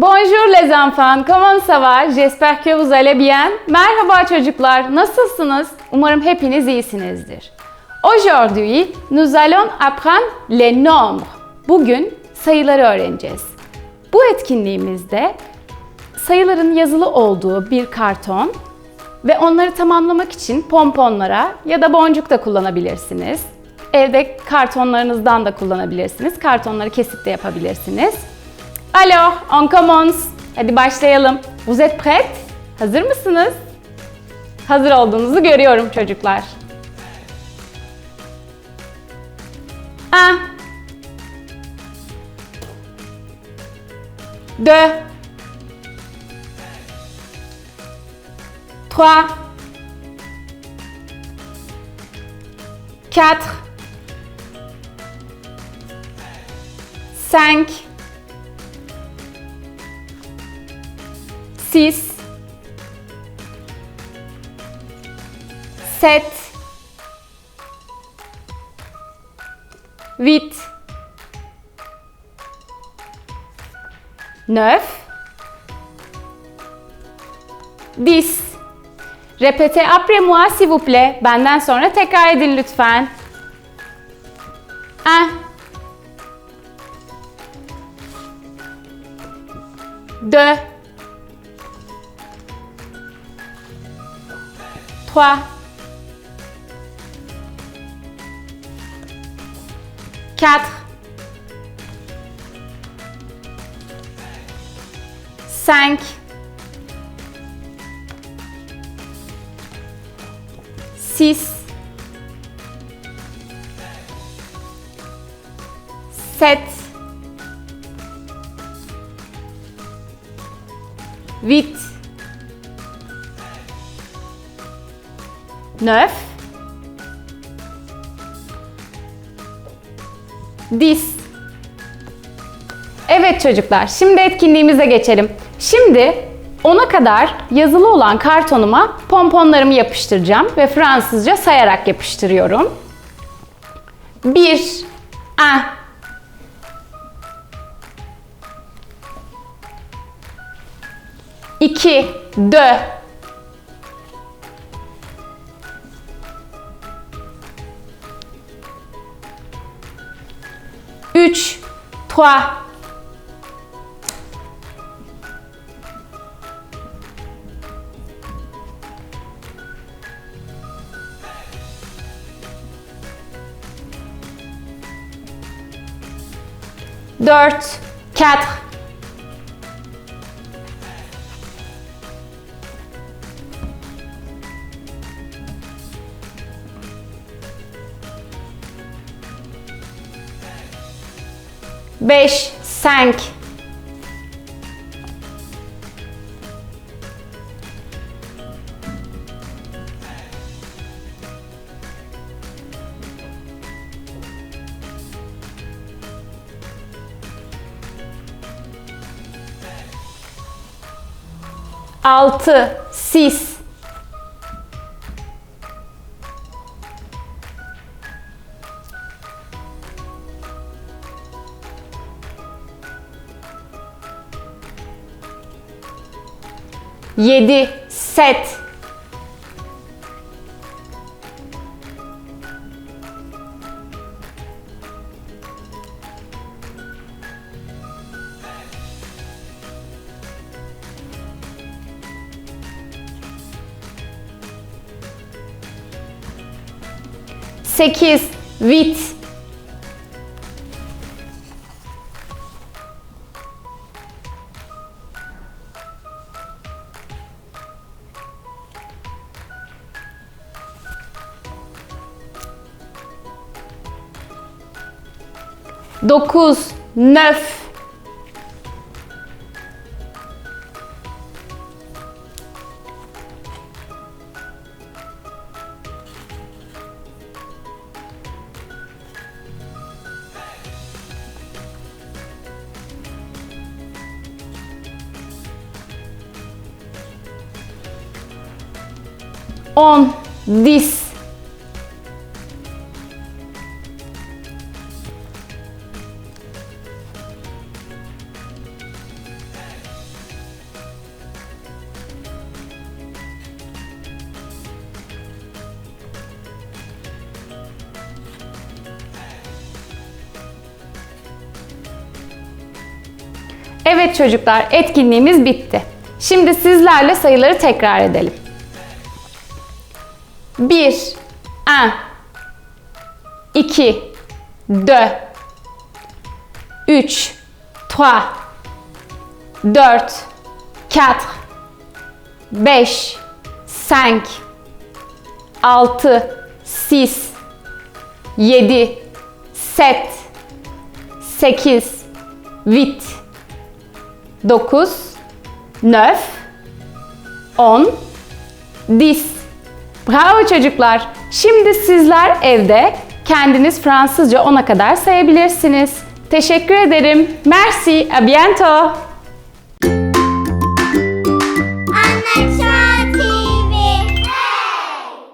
Bonjour les enfants, comment ça va? J'espère que vous allez bien. Merhaba çocuklar, nasılsınız? Umarım hepiniz iyisinizdir. Aujourd'hui, nous allons apprendre les nombres. Bugün sayıları öğreneceğiz. Bu etkinliğimizde sayıların yazılı olduğu bir karton ve onları tamamlamak için pomponlara ya da boncuk da kullanabilirsiniz. Evde kartonlarınızdan da kullanabilirsiniz. Kartonları kesip de yapabilirsiniz. Alors, on commence. Hadi başlayalım. Vous êtes prêt? Hazır mısınız? Hazır olduğunuzu görüyorum çocuklar. 1 2 3 4 5 sis, set, wit, neuf, dix. Repete après moi s'il vous plaît. Benden sonra tekrar edin lütfen. Un. Deux. 3, 4, 5, 6, 7, 8, Neuf. Dix. Evet çocuklar, şimdi etkinliğimize geçelim. Şimdi 10'a kadar yazılı olan kartonuma pomponlarımı yapıştıracağım ve Fransızca sayarak yapıştırıyorum. 1 1 2 2 3 3 4 4 5 5 6 6 7 7 8 8 9 9 10 10 11 Evet çocuklar, etkinliğimiz bitti. Şimdi sizlerle sayıları tekrar edelim. 1 1 2 2 3 3 4 4 5 5 6 6 7 7 8 8 9 9 10 10 Bravo çocuklar. Şimdi sizler evde kendiniz Fransızca 10'a kadar sayabilirsiniz. Teşekkür ederim. Merci. A bientôt.